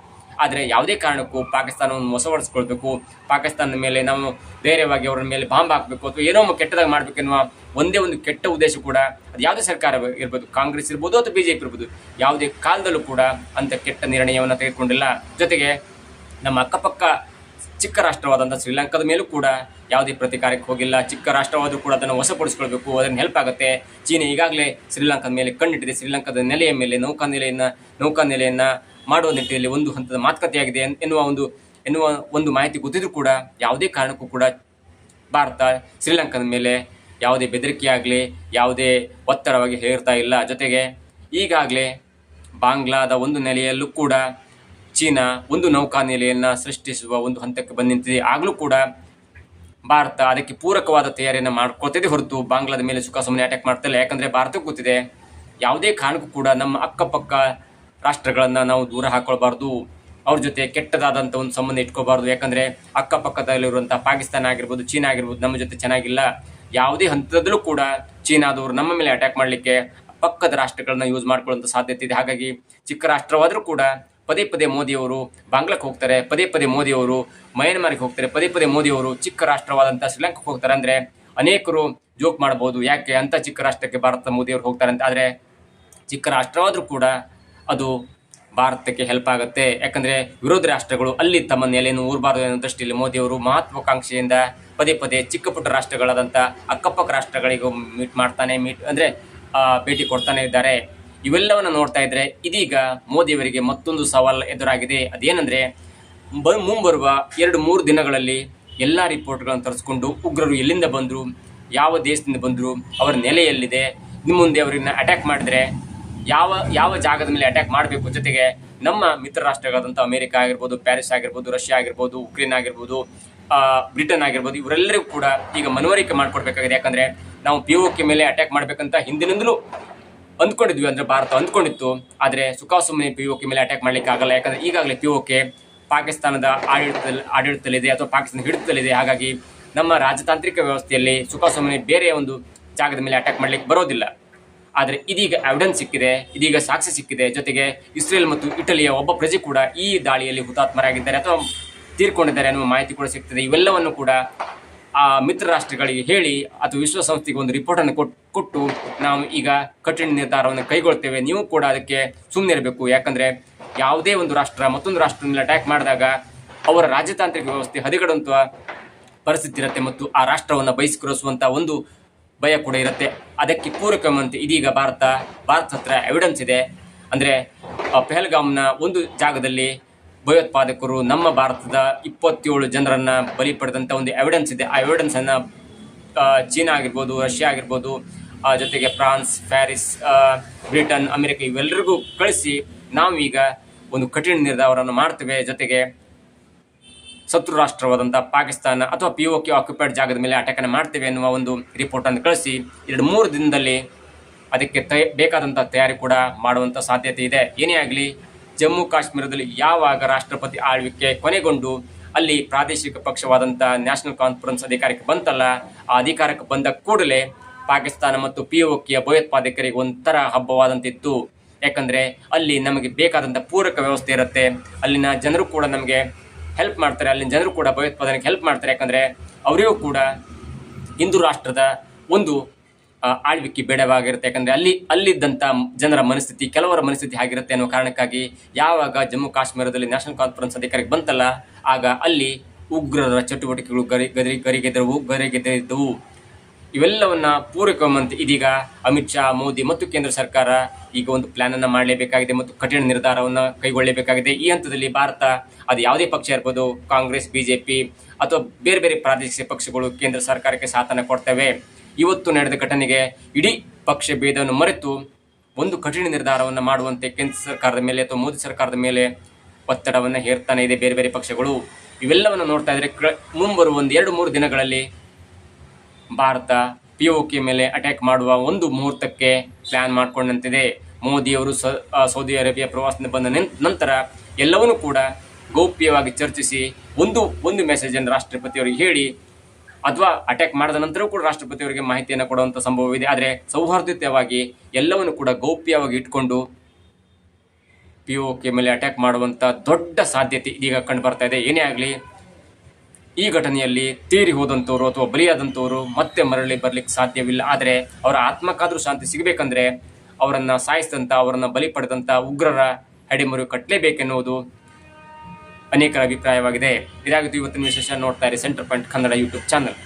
[SPEAKER 1] ಆದರೆ ಯಾವುದೇ ಕಾರಣಕ್ಕೂ ಪಾಕಿಸ್ತಾನವನ್ನು ಮೊಸವಡಿಸ್ಕೊಳ್ಬೇಕು ಪಾಕಿಸ್ತಾನದ ಮೇಲೆ ನಾವು ಧೈರ್ಯವಾಗಿ ಅವರ ಮೇಲೆ ಬಾಂಬ್ ಹಾಕಬೇಕು ಅಥವಾ ಏನೋ ಕೆಟ್ಟದಾಗಿ ಮಾಡಬೇಕೆನ್ನುವ ಒಂದೇ ಒಂದು ಕೆಟ್ಟ ಉದ್ದೇಶ ಕೂಡ ಅದು ಯಾವುದೇ ಸರ್ಕಾರ ಇರ್ಬೋದು. ಕಾಂಗ್ರೆಸ್ ಇರ್ಬೋದು ಅಥವಾ ಬಿ ಜೆ ಪಿ ಇರ್ಬೋದು. ಯಾವುದೇ ಕಾಲದಲ್ಲೂ ಕೂಡ ಅಂಥ ಕೆಟ್ಟ ನಿರ್ಣಯವನ್ನು ತೆಗೆದುಕೊಂಡಿಲ್ಲ. ಜೊತೆಗೆ ನಮ್ಮ ಅಕ್ಕಪಕ್ಕ ಚಿಕ್ಕ ರಾಷ್ಟ್ರವಾದಂಥ ಶ್ರೀಲಂಕಾದ ಮೇಲೂ ಕೂಡ ಯಾವುದೇ ಪ್ರತಿಕಾರಕ್ಕೆ ಹೋಗಿಲ್ಲ. ಚಿಕ್ಕ ರಾಷ್ಟ್ರವಾದರೂ ಕೂಡ ಅದನ್ನು ವಶಪಡಿಸ್ಕೊಳ್ಬೇಕು. ಅದನ್ನು ಹೆಲ್ಪ್ ಆಗುತ್ತೆ. ಚೀನಾ ಈಗಾಗಲೇ ಶ್ರೀಲಂಕಾದ ಮೇಲೆ ಕಣ್ಣಿಟ್ಟಿದೆ. ಶ್ರೀಲಂಕಾದ ನೆಲೆಯ ಮೇಲೆ ನೌಕಾ ನೆಲೆಯನ್ನು ನೌಕಾ ನೆಲೆಯನ್ನು ಮಾಡುವ ನಿಟ್ಟಿನಲ್ಲಿ ಒಂದು ಹಂತದ ಮಾತುಕತೆಯಾಗಿದೆ ಎನ್- ಎನ್ನುವ ಒಂದು ಎನ್ನುವ ಒಂದು ಮಾಹಿತಿ ಗೊತ್ತಿದ್ರೂ ಕೂಡ ಯಾವುದೇ ಕಾರಣಕ್ಕೂ ಕೂಡ ಭಾರತ ಶ್ರೀಲಂಕಾದ ಮೇಲೆ ಯಾವುದೇ ಬೆದರಿಕೆ ಆಗಲಿ ಯಾವುದೇ ಒತ್ತಡವಾಗಿ ಹೇರ್ತಾ ಇಲ್ಲ. ಜೊತೆಗೆ ಈಗಾಗಲೇ ಬಾಂಗ್ಲಾದ ಒಂದು ನೆಲೆಯಲ್ಲೂ ಕೂಡ ಚೀನಾ ಒಂದು ನೌಕಾ ನೆಲೆಯನ್ನು ಸೃಷ್ಟಿಸುವ ಒಂದು ಹಂತಕ್ಕೆ ಬಂದು ನಿಂತಿದೆ ಆಗಲೂ ಕೂಡ ಭಾರತ ಅದಕ್ಕೆ ಪೂರಕವಾದ ತಯಾರಿಯನ್ನು ಮಾಡ್ಕೊಳ್ತಿದೆ ಹೊರತು ಬಾಂಗ್ಲಾದ ಮೇಲೆ ಸುಖ ಸುಮ್ಮನೆ ಅಟ್ಯಾಕ್ ಮಾಡ್ತಿಲ್ಲ. ಯಾಕಂದರೆ ಭಾರತಕ್ಕೆ ಗೊತ್ತಿದೆ, ಯಾವುದೇ ಕಾರಣಕ್ಕೂ ಕೂಡ ನಮ್ಮ ಅಕ್ಕಪಕ್ಕ ರಾಷ್ಟ್ರಗಳನ್ನು ನಾವು ದೂರ ಹಾಕೊಳ್ಬಾರ್ದು, ಅವ್ರ ಜೊತೆ ಕೆಟ್ಟದಾದಂಥ ಒಂದು ಸಂಬಂಧ ಇಟ್ಕೋಬಾರ್ದು ಯಾಕಂದರೆ ಅಕ್ಕಪಕ್ಕದಲ್ಲಿರುವಂಥ ಪಾಕಿಸ್ತಾನ ಆಗಿರ್ಬೋದು, ಚೀನಾ ಆಗಿರ್ಬೋದು, ನಮ್ಮ ಜೊತೆ ಚೆನ್ನಾಗಿಲ್ಲ. ಯಾವುದೇ ಹಂತದಲ್ಲೂ ಕೂಡ ಚೀನಾದವರು ನಮ್ಮ ಮೇಲೆ ಅಟ್ಯಾಕ್ ಮಾಡಲಿಕ್ಕೆ ಪಕ್ಕದ ರಾಷ್ಟ್ರಗಳನ್ನ ಯೂಸ್ ಮಾಡ್ಕೊಳ್ಳುವಂಥ ಸಾಧ್ಯತೆ ಇದೆ. ಹಾಗಾಗಿ ಚಿಕ್ಕ ರಾಷ್ಟ್ರವಾದರೂ ಕೂಡ ಪದೇ ಪದೇ ಮೋದಿಯವರು ಬಾಂಗ್ಲಾಕ್ಕೆ ಹೋಗ್ತಾರೆ, ಪದೇ ಪದೇ ಮೋದಿಯವರು ಮಯನ್ಮಾರ್ಗೆ ಹೋಗ್ತಾರೆ, ಪದೇ ಪದೇ ಮೋದಿಯವರು ಚಿಕ್ಕ ರಾಷ್ಟ್ರವಾದಂಥ ಶ್ರೀಲಂಕಾಕ್ಕೆ ಹೋಗ್ತಾರೆ ಅಂದರೆ ಅನೇಕರು ಜೋಕ್ ಮಾಡ್ಬೋದು. ಯಾಕೆ? ಅಂತ ಚಿಕ್ಕ ರಾಷ್ಟ್ರಕ್ಕೆ ಭಾರತ ಮೋದಿಯವರು ಹೋಗ್ತಾರೆ ಅಂತ. ಆದರೆ ಚಿಕ್ಕ ರಾಷ್ಟ್ರವಾದರೂ ಕೂಡ ಅದು ಭಾರತಕ್ಕೆ ಹೆಲ್ಪ್ ಆಗುತ್ತೆ. ಯಾಕಂದರೆ ವಿರೋಧ ರಾಷ್ಟ್ರಗಳು ಅಲ್ಲಿ ತಮ್ಮ ನೆಲೆಯನ್ನು ಊರಬಾರದು ಅನ್ನೋ ದೃಷ್ಟಿಯಲ್ಲಿ ಮೋದಿಯವರು ಮಹತ್ವಾಕಾಂಕ್ಷೆಯಿಂದ ಪದೇ ಪದೇ ಚಿಕ್ಕ ಪುಟ್ಟ ರಾಷ್ಟ್ರಗಳಾದಂಥ ಅಕ್ಕಪಕ್ಕ ರಾಷ್ಟ್ರಗಳಿಗೂ ಮೀಟ್ ಮಾಡ್ತಾನೆ ಮೀಟ್ ಅಂದರೆ ಭೇಟಿ ಕೊಡ್ತಾನೆ ಇದ್ದಾರೆ. ಇವೆಲ್ಲವನ್ನು ನೋಡ್ತಾ ಇದ್ರೆ ಇದೀಗ ಮೋದಿಯವರಿಗೆ ಮತ್ತೊಂದು ಸವಾಲು ಎದುರಾಗಿದೆ. ಅದೇನೆಂದರೆ, ಬ, ಮುಂಬರುವ ಎರಡು ಮೂರು ದಿನಗಳಲ್ಲಿ ಎಲ್ಲ ರಿಪೋರ್ಟ್ಗಳನ್ನು ತರಿಸ್ಕೊಂಡು ಉಗ್ರರು ಎಲ್ಲಿಂದ ಬಂದರು, ಯಾವ ದೇಶದಿಂದ ಬಂದರು, ಅವರ ನೆಲೆಯಲ್ಲಿದೆ ಇನ್ನು ಮುಂದೆ ಅವರನ್ನ ಅಟ್ಯಾಕ್ ಮಾಡಿದ್ರೆ ಯಾವ ಯಾವ ಜಾಗದ ಮೇಲೆ ಅಟ್ಯಾಕ್ ಮಾಡಬೇಕು ಜೊತೆಗೆ ನಮ್ಮ ಮಿತ್ರ ರಾಷ್ಟ್ರಗಳಾದಂಥ ಅಮೆರಿಕ ಆಗಿರ್ಬೋದು, ಪ್ಯಾರಿಸ್ ಆಗಿರ್ಬೋದು, ರಷ್ಯಾ ಆಗಿರ್ಬೋದು, ಉಕ್ರೇನ್ ಆಗಿರ್ಬೋದು ಬ್ರಿಟನ್ ಆಗಿರ್ಬೋದು, ಇವರೆಲ್ಲರಿಗೂ ಕೂಡ ಈಗ ಮನವರಿಕೆ ಮಾಡಿಕೊಡ್ಬೇಕಾಗಿದೆ. ಯಾಕಂದರೆ ನಾವು ಪಿ ಒ ಕೆ ಮೇಲೆ ಅಟ್ಯಾಕ್ ಮಾಡಬೇಕಂತ ಹಿಂದಿನಿಂದಲೂ ಅಂದ್ಕೊಂಡಿದ್ವಿ. ಅಂದರೆ ಭಾರತ ಅಂದ್ಕೊಂಡಿತ್ತು. ಆದರೆ ಸುಖ ಸುಮ್ಮನೆ ಪಿ ಒ ಕೆ ಮೇಲೆ ಅಟ್ಯಾಕ್ ಮಾಡ್ಲಿಕ್ಕೆ ಆಗಲ್ಲ. ಯಾಕಂದರೆ ಈಗಾಗಲೇ ಪಿ ಒ ಕೆ ಪಾಕಿಸ್ತಾನದ ಆಡಳಿತದಲ್ಲಿ, ಆಡಳಿತದಲ್ಲಿದೆ ಅಥವಾ ಪಾಕಿಸ್ತಾನ ಹಿಡಿತದಲ್ಲಿದೆ. ಹಾಗಾಗಿ ನಮ್ಮ ರಾಜತಾಂತ್ರಿಕ ವ್ಯವಸ್ಥೆಯಲ್ಲಿ ಸುಖ ಸುಮ್ಮನೆ ಬೇರೆ ಒಂದು ಜಾಗದ ಮೇಲೆ ಅಟ್ಯಾಕ್ ಮಾಡ್ಲಿಕ್ಕೆ ಬರೋದಿಲ್ಲ. ಆದರೆ ಇದೀಗ ಎವಿಡೆನ್ಸ್ ಸಿಕ್ಕಿದೆ, ಇದೀಗ ಸಾಕ್ಷಿ ಸಿಕ್ಕಿದೆ. ಜೊತೆಗೆ ಇಸ್ರೇಲ್ ಮತ್ತು ಇಟಲಿಯ ಒಬ್ಬ ಪ್ರಜೆ ಕೂಡ ಈ ದಾಳಿಯಲ್ಲಿ ಹುತಾತ್ಮರಾಗಿದ್ದಾರೆ ಅಥವಾ ತೀರ್ಕೊಂಡಿದ್ದಾರೆ ಅನ್ನುವ ಮಾಹಿತಿ ಕೂಡ ಸಿಗ್ತದೆ. ಇವೆಲ್ಲವನ್ನು ಕೂಡ ಆ ಮಿತ್ರ ರಾಷ್ಟ್ರಗಳಿಗೆ ಹೇಳಿ ಅಥವಾ ವಿಶ್ವಸಂಸ್ಥೆಗೆ ಒಂದು ರಿಪೋರ್ಟನ್ನು ಕೊಟ್ಟು ಕೊಟ್ಟು ನಾವು ಈಗ ಕಠಿಣ ನಿರ್ಧಾರವನ್ನು ಕೈಗೊಳ್ತೇವೆ. ನೀವು ಕೂಡ ಅದಕ್ಕೆ ಸುಮ್ಮನೆ ಇರಬೇಕು. ಯಾಕಂದರೆ ಯಾವುದೇ ಒಂದು ರಾಷ್ಟ್ರ ಮತ್ತೊಂದು ರಾಷ್ಟ್ರದ ಅಟ್ಯಾಕ್ ಮಾಡಿದಾಗ ಅವರ ರಾಜತಾಂತ್ರಿಕ ವ್ಯವಸ್ಥೆ ಹದಗೆಡುವಂಥ ಪರಿಸ್ಥಿತಿ ಇರುತ್ತೆ ಮತ್ತು ಆ ರಾಷ್ಟ್ರವನ್ನು ಬಹಿಷ್ಕರಿಸುವಂಥ ಒಂದು ಭಯ ಕೂಡ ಇರುತ್ತೆ. ಅದಕ್ಕೆ ಪೂರಕವಂತೆ ಇದೀಗ ಭಾರತ ಭಾರತ ಹತ್ರ ಎವಿಡೆನ್ಸ್ ಇದೆ. ಅಂದರೆ ಪೆಹಲ್ಗಾಮ್ನ ಒಂದು ಜಾಗದಲ್ಲಿ ಭಯೋತ್ಪಾದಕರು ನಮ್ಮ ಭಾರತದ ಇಪ್ಪತ್ತೇಳು ಜನರನ್ನ ಬಲಿ ಪಡೆದಂಥ ಒಂದು ಎವಿಡೆನ್ಸ್ ಇದೆ. ಆ ಎವಿಡೆನ್ಸನ್ನು ಚೀನಾ ಆಗಿರ್ಬೋದು, ರಷ್ಯಾ ಆಗಿರ್ಬೋದು ಜೊತೆಗೆ ಫ್ರಾನ್ಸ್, ಪ್ಯಾರಿಸ್ ಬ್ರಿಟನ್, ಅಮೆರಿಕ ಇವೆಲ್ಲರಿಗೂ ಕಳಿಸಿ ನಾವೀಗ ಒಂದು ಕಠಿಣ ನಿರ್ಧಾರವನ್ನು ಮಾಡ್ತೇವೆ. ಜೊತೆಗೆ ಶತ್ರು ರಾಷ್ಟ್ರವಾದಂಥ ಪಾಕಿಸ್ತಾನ ಅಥವಾ ಪಿ ಒ ಕೆ ಆಕ್ಯುಪೈಡ್ ಜಾಗದ ಮೇಲೆ ಅಟ್ಯಾಕನ್ನು ಮಾಡ್ತೇವೆ ಎನ್ನುವ ಒಂದು ರಿಪೋರ್ಟನ್ನು ಕಳಿಸಿ, ಎರಡು ಮೂರು ದಿನದಲ್ಲಿ ಅದಕ್ಕೆ ತಯ ಬೇಕಾದಂಥ ತಯಾರಿ ಕೂಡ ಮಾಡುವಂಥ ಸಾಧ್ಯತೆ ಇದೆ. ಏನೇ ಆಗಲಿ, ಜಮ್ಮು ಕಾಶ್ಮೀರದಲ್ಲಿ ಯಾವಾಗ ರಾಷ್ಟ್ರಪತಿ ಆಳ್ವಿಕೆ ಕೊನೆಗೊಂಡು ಅಲ್ಲಿ ಪ್ರಾದೇಶಿಕ ಪಕ್ಷವಾದಂಥ ನ್ಯಾಷನಲ್ ಕಾನ್ಫರೆನ್ಸ್ ಅಧಿಕಾರಕ್ಕೆ ಬಂತಲ್ಲ, ಆ ಅಧಿಕಾರಕ್ಕೆ ಬಂದ ಕೂಡಲೇ ಪಾಕಿಸ್ತಾನ ಮತ್ತು ಪಿ ಒ ಕೆಯ ಭಯೋತ್ಪಾದಕರಿಗೆ ಒಂಥರ ಹಬ್ಬವಾದಂತಿತ್ತು. ಯಾಕಂದರೆ ಅಲ್ಲಿ ನಮಗೆ ಬೇಕಾದಂಥ ಪೂರಕ ವ್ಯವಸ್ಥೆ ಇರುತ್ತೆ, ಅಲ್ಲಿನ ಜನರು ಕೂಡ ನಮಗೆ ಹೆಲ್ಪ್ ಮಾಡ್ತಾರೆ, ಅಲ್ಲಿನ ಜನರು ಕೂಡ ಭಯೋತ್ಪಾದನೆಗೆ ಹೆಲ್ಪ್ ಮಾಡ್ತಾರೆ. ಯಾಕಂದರೆ ಅವರಿಗೂ ಕೂಡ ಹಿಂದೂ ರಾಷ್ಟ್ರದ ಒಂದು ಆಳ್ವಿಕೆ ಬೇಡವಾಗಿರುತ್ತೆ. ಯಾಕಂದರೆ ಅಲ್ಲಿ ಅಲ್ಲಿದ್ದಂಥ ಜನರ ಮನಸ್ಥಿತಿ, ಕೆಲವರ ಮನಸ್ಥಿತಿ ಆಗಿರುತ್ತೆ ಅನ್ನೋ ಕಾರಣಕ್ಕಾಗಿ ಯಾವಾಗ ಜಮ್ಮು ಕಾಶ್ಮೀರದಲ್ಲಿ ನ್ಯಾಷನಲ್ ಕಾನ್ಫರೆನ್ಸ್ ಅಧಿಕಾರಕ್ಕೆ ಬಂತಲ್ಲ, ಆಗ ಅಲ್ಲಿ ಉಗ್ರರ ಚಟುವಟಿಕೆಗಳು ಗರಿ ಗರಿ, ಗರಿಗೆದವು ಗರಿಗೆದರಿದ್ದವು ಇವೆಲ್ಲವನ್ನ ಪೂರಕವಂತೆ ಇದೀಗ ಅಮಿತ್ ಶಾ, ಮೋದಿ ಮತ್ತು ಕೇಂದ್ರ ಸರ್ಕಾರ ಈಗ ಒಂದು ಪ್ಲಾನ್ ಅನ್ನ ಮಾಡಲೇಬೇಕಾಗಿದೆ ಮತ್ತು ಕಠಿಣ ನಿರ್ಧಾರವನ್ನು ಕೈಗೊಳ್ಳಬೇಕಾಗಿದೆ ಈ ಹಂತದಲ್ಲಿ ಭಾರತ ಅದು ಯಾವುದೇ ಪಕ್ಷ ಇರ್ಬೋದು, ಕಾಂಗ್ರೆಸ್ ಬಿಜೆಪಿ ಅಥವಾ ಬೇರೆ ಬೇರೆ ಪ್ರಾದೇಶಿಕ ಪಕ್ಷಗಳು ಕೇಂದ್ರ ಸರ್ಕಾರಕ್ಕೆ ಸಾಥನ ಕೊಡ್ತವೆ. ಇವತ್ತು ನಡೆದ ಘಟನೆಗೆ ಇಡೀ ಪಕ್ಷ ಭೇದವನ್ನು ಮರೆತು ಒಂದು ಕಠಿಣ ನಿರ್ಧಾರವನ್ನು ಮಾಡುವಂತೆ ಕೇಂದ್ರ ಸರ್ಕಾರದ ಮೇಲೆ ಅಥವಾ ಮೋದಿ ಸರ್ಕಾರದ ಮೇಲೆ ಒತ್ತಡವನ್ನು ಹೇರ್ತಾನೆ ಇದೆ ಬೇರೆ ಬೇರೆ ಪಕ್ಷಗಳು. ಇವೆಲ್ಲವನ್ನು ನೋಡ್ತಾ ಇದ್ರೆ ಮುಂಬರುವ ಒಂದು ಎರಡು ಮೂರು ದಿನಗಳಲ್ಲಿ ಭಾರತ ಪಿ ಒ ಕೆ ಮೇಲೆ ಅಟ್ಯಾಕ್ ಮಾಡುವ ಒಂದು ಮುಹೂರ್ತಕ್ಕೆ ಪ್ಲಾನ್ ಮಾಡಿಕೊಂಡಂತಿದೆ. ಮೋದಿಯವರು ಸೌದಿ ಅರೇಬಿಯಾ ಪ್ರವಾಸದಿಂದ ಬಂದ ನಂತರ ಎಲ್ಲವನ್ನೂ ಕೂಡ ಗೌಪ್ಯವಾಗಿ ಚರ್ಚಿಸಿ ಒಂದು ಒಂದು ಮೆಸೇಜನ್ನು ರಾಷ್ಟ್ರಪತಿಯವರಿಗೆ ಹೇಳಿ, ಅಥವಾ ಅಟ್ಯಾಕ್ ಮಾಡಿದ ನಂತರ ಕೂಡ ರಾಷ್ಟ್ರಪತಿಯವರಿಗೆ ಮಾಹಿತಿಯನ್ನು ಕೊಡುವಂಥ ಸಂಭವವಿದೆ. ಆದರೆ ಸೌಹಾರ್ದಯುತವಾಗಿ ಎಲ್ಲವನ್ನು ಕೂಡ ಗೌಪ್ಯವಾಗಿ ಇಟ್ಕೊಂಡು ಪಿ ಒ ಕೆ ಮೇಲೆ ಅಟ್ಯಾಕ್ ಮಾಡುವಂಥ ದೊಡ್ಡ ಸಾಧ್ಯತೆ ಇದೀಗ ಕಂಡು ಬರ್ತಾ ಇದೆ. ಏನೇ ಆಗಲಿ ಈ ಘಟನೆಯಲ್ಲಿ ತೀರಿ ಹೋದಂಥವ್ರು ಅಥವಾ ಬಲಿಯಾದಂಥವ್ರು ಮತ್ತೆ ಮರಳಿ ಬರ್ಲಿಕ್ಕೆ ಸಾಧ್ಯವಿಲ್ಲ. ಆದರೆ ಅವರ ಆತ್ಮಕ್ಕಾದರೂ ಶಾಂತಿ ಸಿಗಬೇಕಂದ್ರೆ ಅವರನ್ನು ಸಾಯಿಸಿದಂಥ ಅವರನ್ನು ಬಲಿ ಉಗ್ರರ ಹಡಿಮರು ಕಟ್ಟಲೇಬೇಕೆನ್ನುವುದು ಅನೇಕರ ಅಭಿಪ್ರಾಯವಾಗಿದೆ. ಇದಾಗಿತ್ತು ಇವತ್ತಿನ ವಿಶೇಷ ನೋಡ್ತಾ ಇರಿ centre point Kannada YouTube channel.